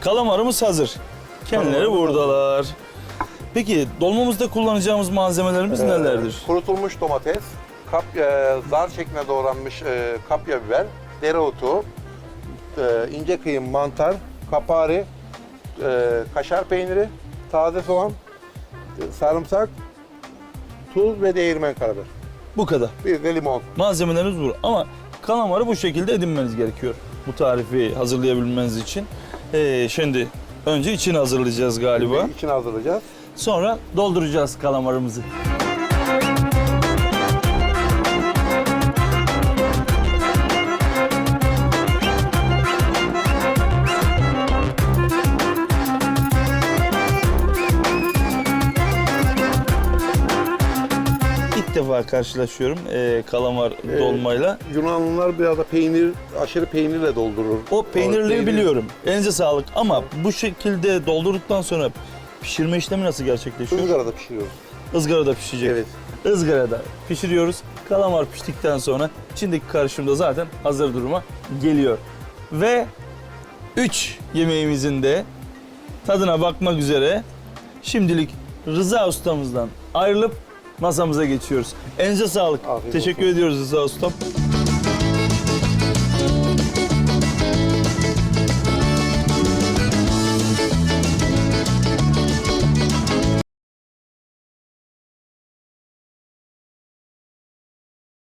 Kalamarımız hazır. Kendileri Kalamarımız buradalar. Peki dolmamızda kullanacağımız malzemelerimiz Ee, nelerdir? Kurutulmuş domates, kap, e, zar şeklinde doğranmış e, kapya biber, dereotu, e, ince kıyım mantar, kapari, e, kaşar peyniri, taze soğan, e, sarımsak, tuz ve değirmen karabiber. Bu kadar. Bir de limon. Malzemelerimiz bu. Ama kalamarı bu şekilde edinmeniz gerekiyor. Bu tarifi hazırlayabilmeniz için. Ee, şimdi önce içini hazırlayacağız galiba. İçini hazırlayacağız. Sonra dolduracağız kalamarımızı. Defa karşılaşıyorum ee, kalamar Evet. dolmayla. Yunanlılar biraz da peynir, aşırı peynirle doldurur. O peynirleri peynir- biliyorum. Elinize sağlık ama bu şekilde doldurduktan sonra pişirme işlemi nasıl gerçekleşiyor? Izgarada pişiriyoruz. Izgarada pişecek. Evet. Izgarada pişiriyoruz. Kalamar piştikten sonra içindeki karışım da zaten hazır duruma geliyor. Ve 3 yemeğimizin de tadına bakmak üzere şimdilik Rıza ustamızdan ayrılıp masamıza geçiyoruz. Elinize sağlık. Afiyet Teşekkür olsun. ediyoruz Rıza ustam.